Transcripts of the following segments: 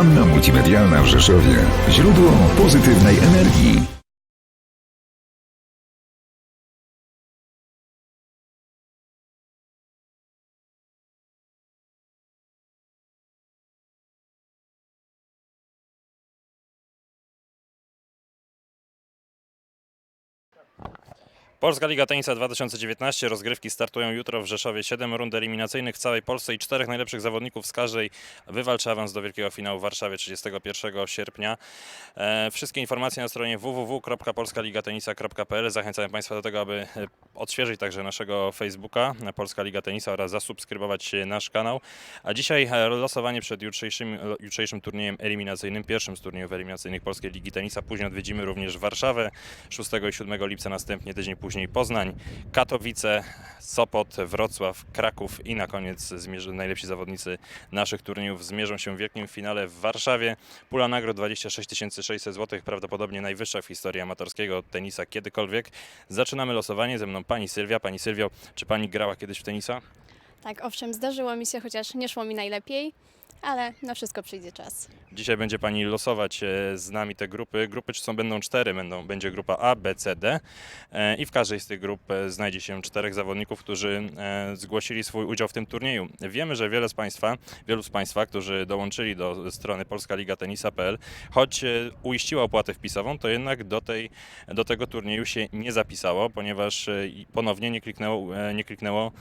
Fontanna multimedialna w Rzeszowie. Źródło pozytywnej energii. Polska Liga Tenisa 2019 rozgrywki startują jutro w Rzeszowie. 7 rund eliminacyjnych w całej Polsce i czterech najlepszych zawodników z każdej wywalczy awans do Wielkiego Finału w Warszawie 31 sierpnia. E, wszystkie informacje na stronie www.polskaligatenisa.pl. Zachęcamy Państwa do tego, aby e, odświeżyć także naszego Facebooka Polska Liga Tenisa oraz zasubskrybować nasz kanał. A dzisiaj e, losowanie przed jutrzejszym, jutrzejszym turniejem eliminacyjnym, pierwszym z turniejów eliminacyjnych Polskiej Ligi Tenisa. Później odwiedzimy również Warszawę 6 i 7 lipca, następnie tydzień później Poznań, Katowice, Sopot, Wrocław, Kraków i na koniec zmierzy, najlepsi zawodnicy naszych turniejów zmierzą się w wielkim finale w Warszawie. Pula nagród 26 600 zł, prawdopodobnie najwyższa w historii amatorskiego tenisa kiedykolwiek. Zaczynamy losowanie, ze mną pani Sylwia. Pani Sylwio, czy pani grała kiedyś w tenisa? Tak, owszem, zdarzyło mi się, chociaż nie szło mi najlepiej, ale na wszystko przyjdzie czas. Dzisiaj będzie Pani losować e, z nami te grupy. Grupy są, będą cztery, będą, będzie grupa A, B, C, D e, i w każdej z tych grup e, znajdzie się czterech zawodników, którzy zgłosili swój udział w tym turnieju. Wiemy, że wiele z Państwa, wielu z Państwa, którzy dołączyli do strony polskaligatenisa.pl, choć uiściła opłatę wpisową, to jednak do, tej, do tego turnieju się nie zapisało, ponieważ ponownie nie kliknęło, nie kliknęło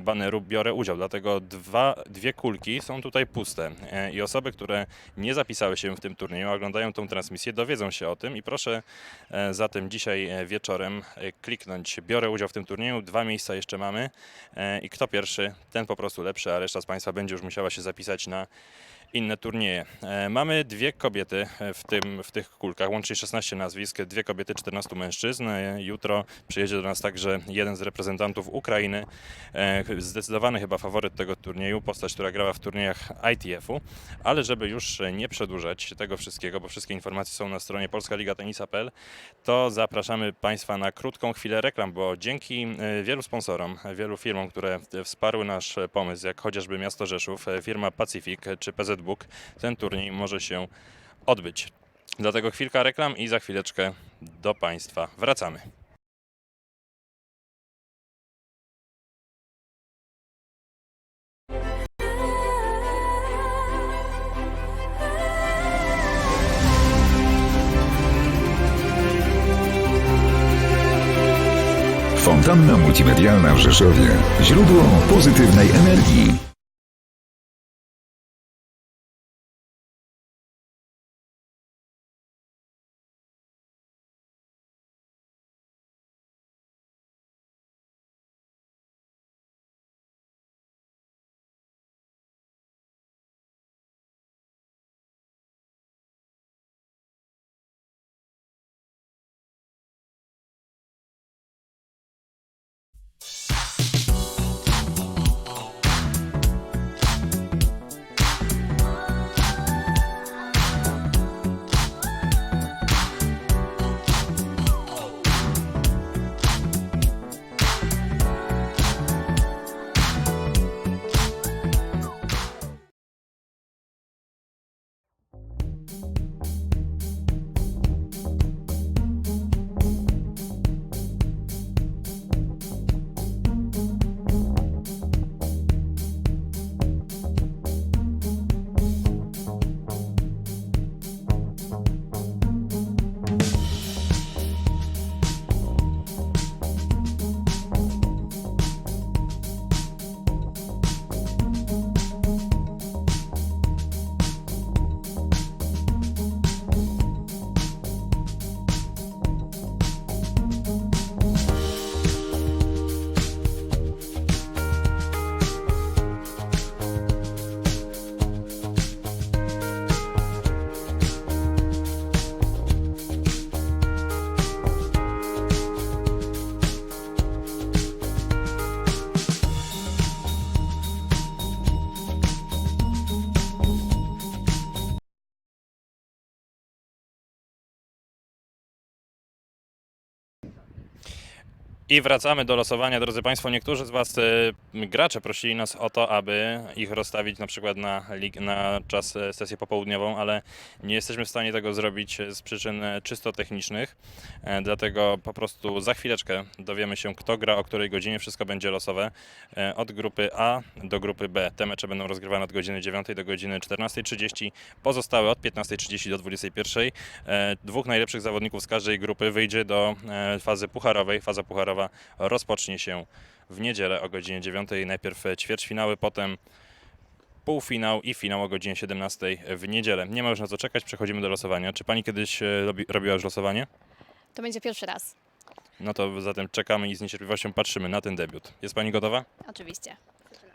baneru biorę udział, dlatego dwa, dwie kulki są tutaj puste E, i osoby, które nie zapisały się w tym turnieju, oglądają tą transmisję, dowiedzą się o tym i proszę e, zatem dzisiaj e, wieczorem kliknąć biorę udział w tym turnieju, dwa miejsca jeszcze mamy i kto pierwszy, ten po prostu lepszy, a reszta z Państwa będzie już musiała się zapisać na inne turnieje. E, Mamy dwie kobiety e, w, tym, w tych kulkach, łącznie 16 nazwisk, dwie kobiety, 14 mężczyzn. E, Jutro przyjedzie do nas także jeden z reprezentantów Ukrainy, zdecydowany chyba faworyt tego turnieju, postać, która grała w turniejach ITF-u, ale żeby już nie przedłużać tego wszystkiego, bo wszystkie informacje są na stronie polskaligatenisa.pl, to zapraszamy Państwa na krótką chwilę reklam, bo dzięki wielu sponsorom, wielu firmom, które wsparły nasz pomysł, jak chociażby Miasto Rzeszów, firma Pacific czy PZ Book, ten turniej może się odbyć. Dlatego chwilka reklam i za chwileczkę do Państwa wracamy. Fontanna multimedialna w Rzeszowie. Źródło pozytywnej energii. I wracamy do losowania, drodzy Państwo. Niektórzy z Was, e, gracze, prosili nas o to, aby ich rozstawić na przykład na, na czas e, sesję popołudniową, ale nie jesteśmy w stanie tego zrobić z przyczyn e, czysto technicznych. E, Dlatego po prostu za chwileczkę dowiemy się, kto gra, o której godzinie. Wszystko będzie losowe. E, Od grupy A do grupy B. Te mecze będą rozgrywane od godziny 9 do godziny 14.30. Pozostałe od 15.30 do 21.00. E, Dwóch najlepszych zawodników z każdej grupy wyjdzie do e, fazy pucharowej. Faza pucharowa rozpocznie się w niedzielę o godzinie 9. Najpierw ćwierćfinały, potem półfinał i finał o godzinie 17 w niedzielę. Nie ma już na co czekać, przechodzimy do losowania. Czy pani kiedyś e, robi, robiła już losowanie? To będzie pierwszy raz. No to zatem czekamy i z niecierpliwością patrzymy na ten debiut. Jest pani gotowa? Oczywiście.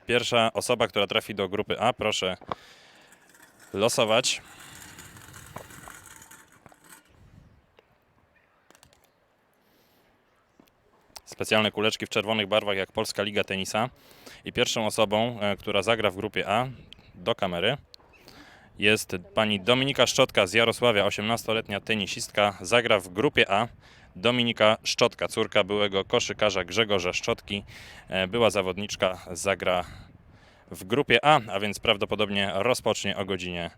Pierwsza osoba, która trafi do grupy A, proszę losować. Specjalne kuleczki w czerwonych barwach jak Polska Liga Tenisa. I pierwszą osobą, e, która zagra w grupie A do kamery jest pani Dominika Szczotka z Jarosławia, 18-letnia tenisistka. Zagra w grupie A. Dominika Szczotka, córka byłego koszykarza Grzegorza Szczotki, e, była zawodniczka, zagra w grupie A, a więc prawdopodobnie rozpocznie o godzinie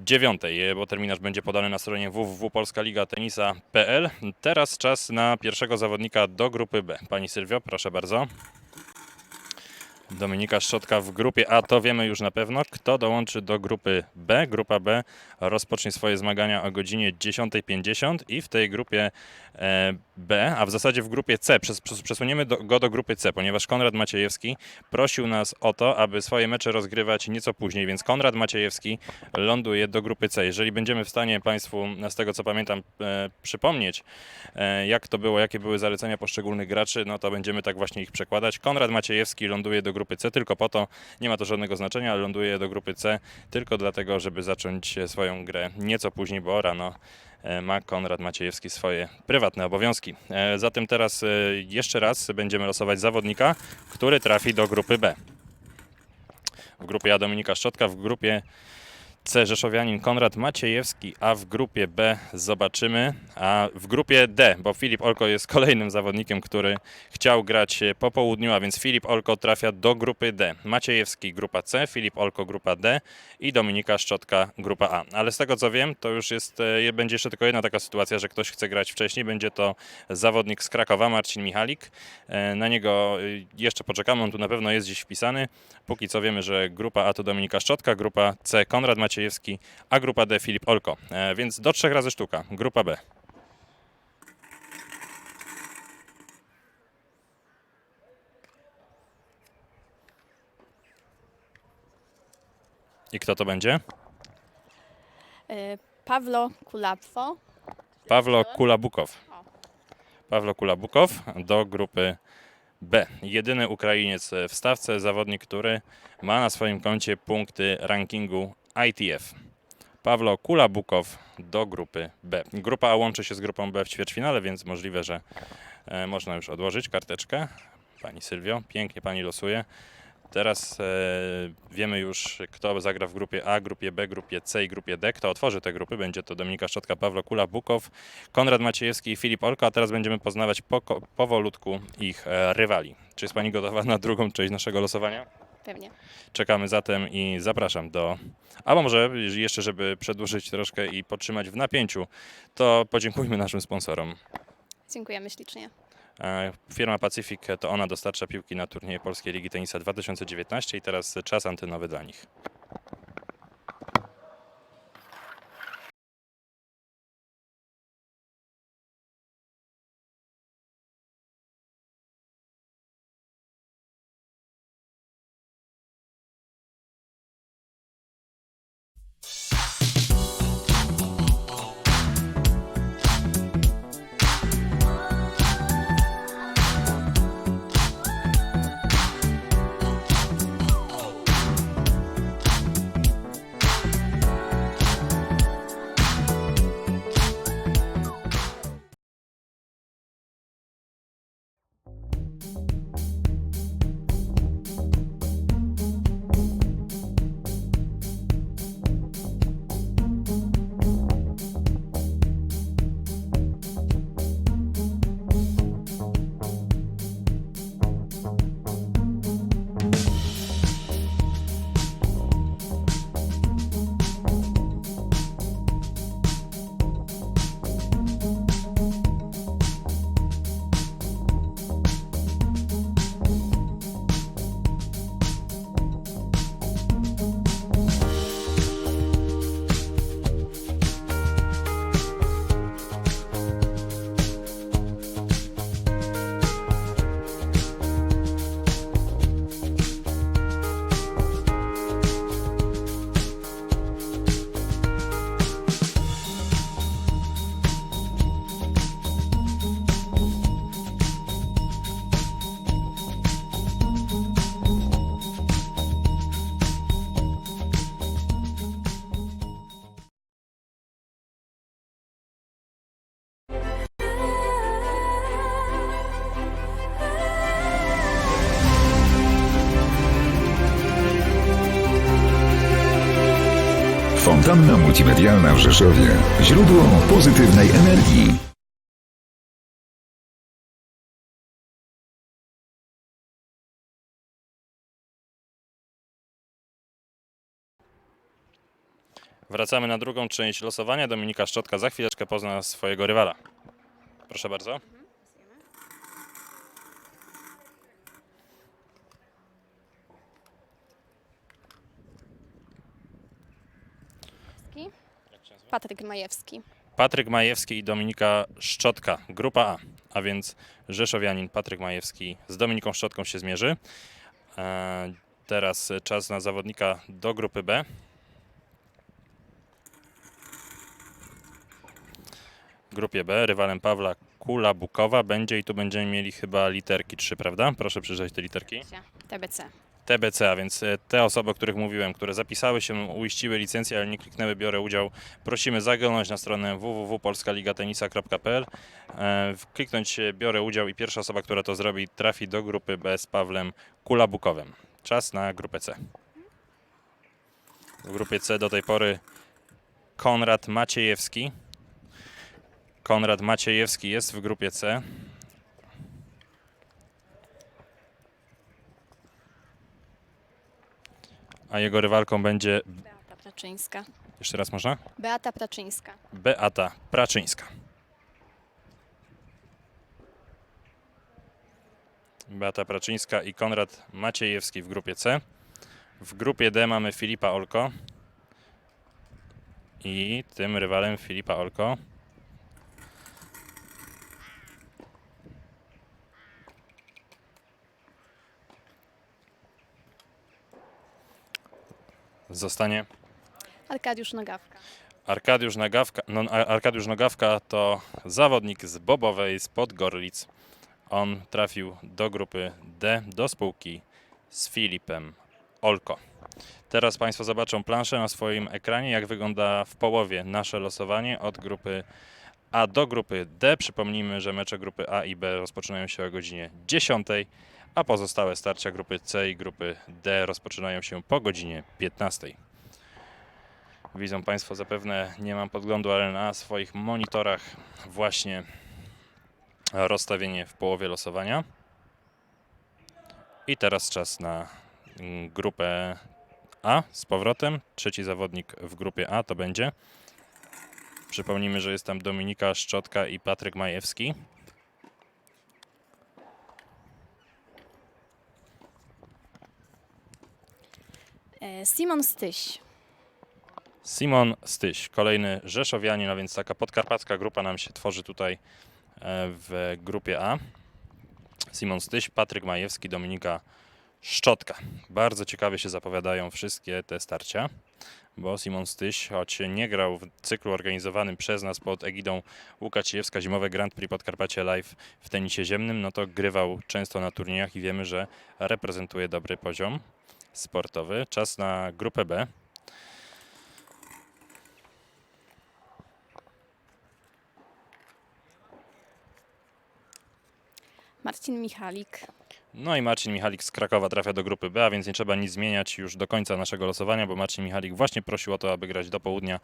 9, bo terminarz będzie podany na stronie www.polskaligatenisa.pl. Teraz czas na pierwszego zawodnika do grupy B. Pani Sylwio, proszę bardzo. Dominika Szczotka w grupie A, to wiemy już na pewno. Kto dołączy do grupy B? Grupa B rozpocznie swoje zmagania o godzinie 10.50 i w tej grupie e, B, a w zasadzie w grupie C, przes- przes- przesuniemy go do grupy C, ponieważ Konrad Maciejewski prosił nas o to, aby swoje mecze rozgrywać nieco później, więc Konrad Maciejewski ląduje do grupy C. Jeżeli będziemy w stanie Państwu, z tego co pamiętam, e, przypomnieć, e, jak to było, jakie były zalecenia poszczególnych graczy, no to będziemy tak właśnie ich przekładać. Konrad Maciejewski ląduje do grupy C tylko po to, nie ma to żadnego znaczenia, ale ląduje do grupy C tylko dlatego, żeby zacząć e, swoją grę nieco później, bo rano e, ma Konrad Maciejewski swoje prywatne obowiązki. E, Zatem teraz jeszcze raz będziemy losować zawodnika, który trafi do grupy B. W grupie A Dominika Szczotka, w grupie C Rzeszowianin Konrad Maciejewski, a w grupie B zobaczymy, a w grupie D, bo Filip Olko jest kolejnym zawodnikiem, który chciał grać po południu, a więc Filip Olko trafia do grupy D. Maciejewski grupa C, Filip Olko grupa D i Dominika Szczotka grupa A. Ale z tego co wiem, to już jest, e, będzie jeszcze tylko jedna taka sytuacja, że ktoś chce grać wcześniej, będzie to zawodnik z Krakowa, Marcin Michalik. E, Na niego e, jeszcze poczekamy, on tu na pewno jest dziś wpisany. Póki co wiemy, że grupa A to Dominika Szczotka, grupa C Konrad Maciejewski, a grupa D Filip Olko. E, Więc do trzech razy sztuka. Grupa B. I kto to będzie? Y, Pawlo Kulapwo. Pawlo Kulabukow. Pawlo Kulabukow do grupy B. Jedyny Ukrainiec w stawce, zawodnik, który ma na swoim koncie punkty rankingu ITF. Pawlo Kulabukow do grupy B. Grupa A łączy się z grupą B w ćwierćfinale, więc możliwe, że e, można już odłożyć karteczkę. Pani Sylwio, pięknie pani losuje. Teraz e, wiemy już, kto zagra w grupie A, grupie B, grupie C i grupie D. Kto otworzy te grupy, będzie to Dominika Szczotka, Pawlo Kula, Bukow, Konrad Maciejewski i Filip Olko, a teraz będziemy poznawać poko- powolutku ich e, rywali. Czy jest Pani gotowa na drugą część naszego losowania? Pewnie. Czekamy zatem i zapraszam do. A może jeszcze, żeby przedłużyć troszkę i podtrzymać w napięciu, to podziękujmy naszym sponsorom. Dziękujemy ślicznie. E, Firma Pacific to ona dostarcza piłki na turnieje Polskiej Ligi Tenisa 2019 i teraz czas antenowy dla nich. Fontanna multimedialna w Rzeszowie. Źródło pozytywnej energii. Wracamy na drugą część losowania. Dominika Szczotka za chwileczkę pozna swojego rywala. Proszę bardzo. Patryk Majewski. Patryk Majewski i Dominika Szczotka, grupa A, a więc Rzeszowianin Patryk Majewski z Dominiką Szczotką się zmierzy. E, Teraz czas na zawodnika do grupy B. W grupie B rywalem Pawła Kula Bukowa będzie i tu będziemy mieli chyba literki 3, prawda? Proszę przeczytać te literki. TBC. TBC, więc e, te osoby, o których mówiłem, które zapisały się, uiściły licencję, ale nie kliknęły biorę udział, prosimy zaglądać na stronę www.polskaligatenisa.pl, e, kliknąć e, biorę udział i pierwsza osoba, która to zrobi, trafi do grupy B z Pawłem Kulabukowem. Czas na grupę C. W grupie C do tej pory Konrad Maciejewski. Konrad Maciejewski jest w grupie C. A jego rywalką będzie. Beata Praczyńska. Jeszcze raz można? Beata Praczyńska. Beata Praczyńska. Beata Praczyńska i Konrad Maciejewski w grupie C. W grupie D mamy Filipa Olko. I tym rywalem Filipa Olko zostanie Arkadiusz Nogawka. Arkadiusz Nogawka, no, Ar- Arkadiusz Nogawka to zawodnik z Bobowej spod Gorlic. On trafił do grupy D, do spółki z Filipem Olko. Teraz Państwo zobaczą planszę na swoim ekranie, jak wygląda w połowie nasze losowanie od grupy A do grupy D. Przypomnijmy, że mecze grupy A i B rozpoczynają się o godzinie 10, a pozostałe starcia grupy C i grupy D rozpoczynają się po godzinie 15. Widzą Państwo zapewne, nie mam podglądu, ale na swoich monitorach właśnie rozstawienie w połowie losowania. I teraz czas na grupę A z powrotem. Trzeci zawodnik w grupie A to będzie. Przypomnijmy, że jest tam Dominika Szczotka i Patryk Majewski. Simon Styś. Simon Styś, kolejny Rzeszowianin, a więc taka podkarpacka grupa nam się tworzy tutaj e, w grupie A. Simon Styś, Patryk Majewski, Dominika Szczotka. Bardzo ciekawie się zapowiadają wszystkie te starcia, bo Simon Styś, choć nie grał w cyklu organizowanym przez nas pod egidą Łukacijewska Zimowe Grand Prix Podkarpacie Live w tenisie ziemnym, no to grywał często na turniejach i wiemy, że reprezentuje dobry poziom sportowy. Czas na grupę B. Marcin Michalik. No i Marcin Michalik z Krakowa trafia do grupy B, a więc nie trzeba nic zmieniać już do końca naszego losowania, bo Marcin Michalik właśnie prosił o to, aby grać do południa.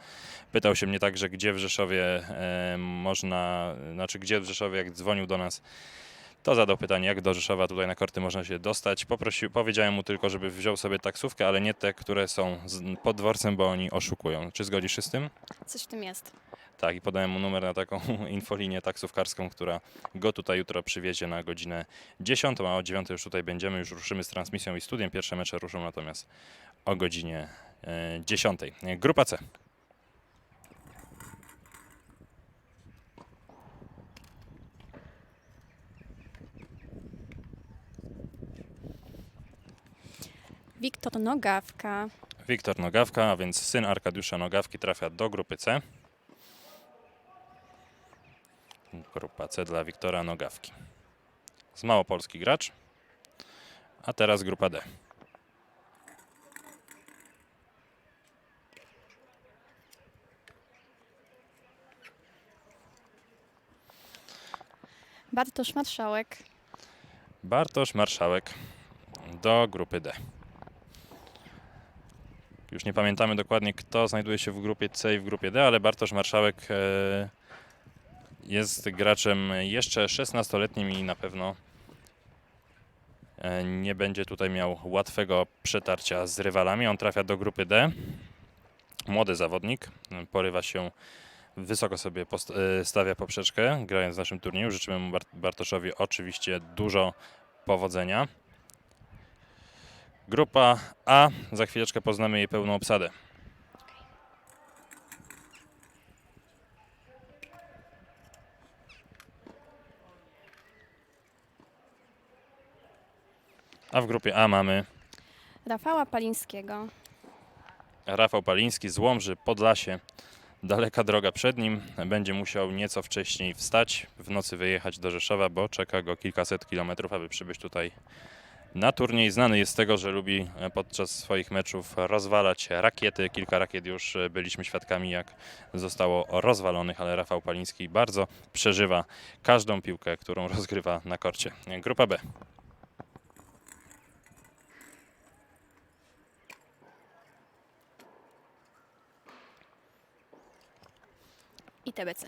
Pytał się mnie także, gdzie w Rzeszowie e, można, znaczy gdzie w Rzeszowie, jak dzwonił do nas, to zadał pytanie, jak do Rzeszowa tutaj na korty można się dostać. Poprosił, powiedziałem mu tylko, żeby wziął sobie taksówkę, ale nie te, które są z, pod dworcem, bo oni oszukują. Czy zgodzisz się z tym? Coś w tym jest. Tak, i podałem mu numer na taką infolinię taksówkarską, która go tutaj jutro przywiezie na godzinę 10, a o 9 już tutaj będziemy, już ruszymy z transmisją i studiem. Pierwsze mecze ruszą natomiast o godzinie e, 10. E, Grupa C. Wiktor Nogawka. Wiktor Nogawka, a więc syn Arkadiusza Nogawki trafia do grupy C. Grupa C dla Wiktora Nogawki. Z małopolski gracz. A teraz grupa D. Bartosz Marszałek. Bartosz Marszałek do grupy D. Już nie pamiętamy dokładnie, kto znajduje się w grupie C i w grupie D, ale Bartosz Marszałek e, jest graczem jeszcze 16-letnim i na pewno e, nie będzie tutaj miał łatwego przetarcia z rywalami. On trafia do grupy D. Młody zawodnik, porywa się, wysoko sobie e, stawia poprzeczkę, grając w naszym turnieju. Życzymy mu Bart- Bartoszowi oczywiście dużo powodzenia. Grupa A, za chwileczkę poznamy jej pełną obsadę. A w grupie A mamy Rafała Palińskiego. Rafał Paliński z Łomży, Podlasie. Daleka droga przed nim. Będzie musiał nieco wcześniej wstać, w nocy wyjechać do Rzeszowa, bo czeka go kilkaset kilometrów, aby przybyć tutaj na turniej. Znany jest z tego, że lubi e, podczas swoich meczów rozwalać rakiety. Kilka rakiet już e, byliśmy świadkami, jak zostało rozwalonych, ale Rafał Paliński bardzo przeżywa każdą piłkę, którą rozgrywa na korcie. Grupa B. i TBC.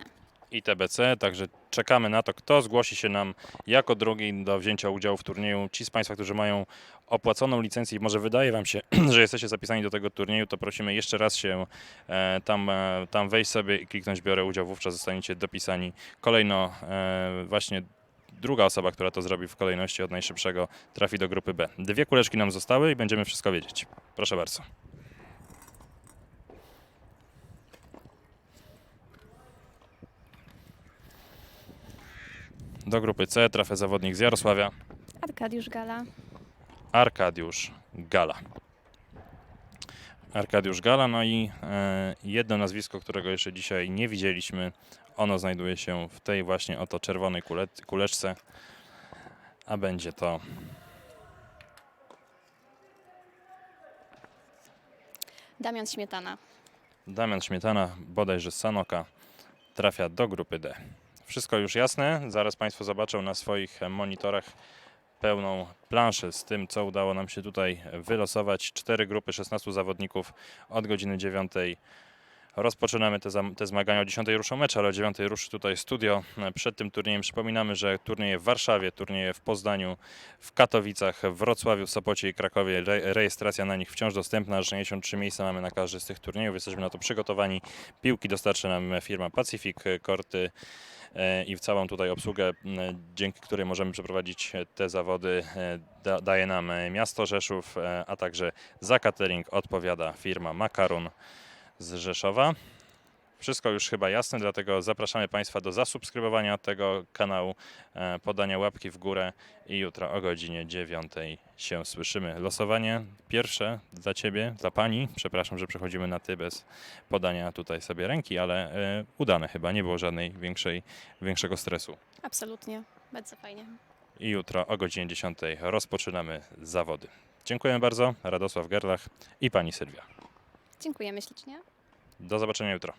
i TBC, także czekamy na to, kto zgłosi się nam jako drugi do wzięcia udziału w turnieju. Ci z Państwa, którzy mają opłaconą licencję i może wydaje Wam się, że jesteście zapisani do tego turnieju, to prosimy jeszcze raz się e, tam, e, tam wejść sobie i kliknąć biorę udział, wówczas zostaniecie dopisani. Kolejno e, właśnie druga osoba, która to zrobi w kolejności od najszybszego trafi do grupy B. Dwie kuleczki nam zostały i będziemy wszystko wiedzieć. Proszę bardzo. Do grupy C trafia zawodnik z Jarosławia. Arkadiusz Gala. Arkadiusz Gala. Arkadiusz Gala, no i e, jedno nazwisko, którego jeszcze dzisiaj nie widzieliśmy, ono znajduje się w tej właśnie oto czerwonej kule, kuleczce, a będzie to Damian Śmietana. Damian Śmietana, bodajże z Sanoka, trafia do grupy D. Wszystko już jasne, zaraz Państwo zobaczą na swoich monitorach pełną planszę z tym, co udało nam się tutaj wylosować. Cztery grupy, 16 zawodników od godziny 9. Rozpoczynamy te, te zmagania. O 10 ruszą mecze, ale o 9 ruszy tutaj studio. Przed tym turniejem przypominamy, że turnieje w Warszawie, turnieje w Poznaniu, w Katowicach, w Wrocławiu, Sopocie i Krakowie. Re- rejestracja na nich wciąż dostępna. 63 miejsca mamy na każdy z tych turniejów. Jesteśmy na to przygotowani. Piłki dostarczy nam firma Pacific, korty i w całą tutaj obsługę, dzięki której możemy przeprowadzić te zawody, e, da, daje nam e, miasto Rzeszów, e, a także za catering odpowiada firma Makaron z Rzeszowa. Wszystko już chyba jasne, dlatego zapraszamy Państwa do zasubskrybowania tego kanału, e, podania łapki w górę i jutro o godzinie 9 się słyszymy. Losowanie pierwsze dla Ciebie, dla Pani. Przepraszam, że przechodzimy na Ty bez podania tutaj sobie ręki, ale e, udane chyba, nie było żadnej większej, większego stresu. Absolutnie. Bardzo fajnie. I jutro o godzinie 10 rozpoczynamy zawody. Dziękuję bardzo, Radosław Gerlach i Pani Sylwia. Dziękujemy ślicznie. Do zobaczenia jutro.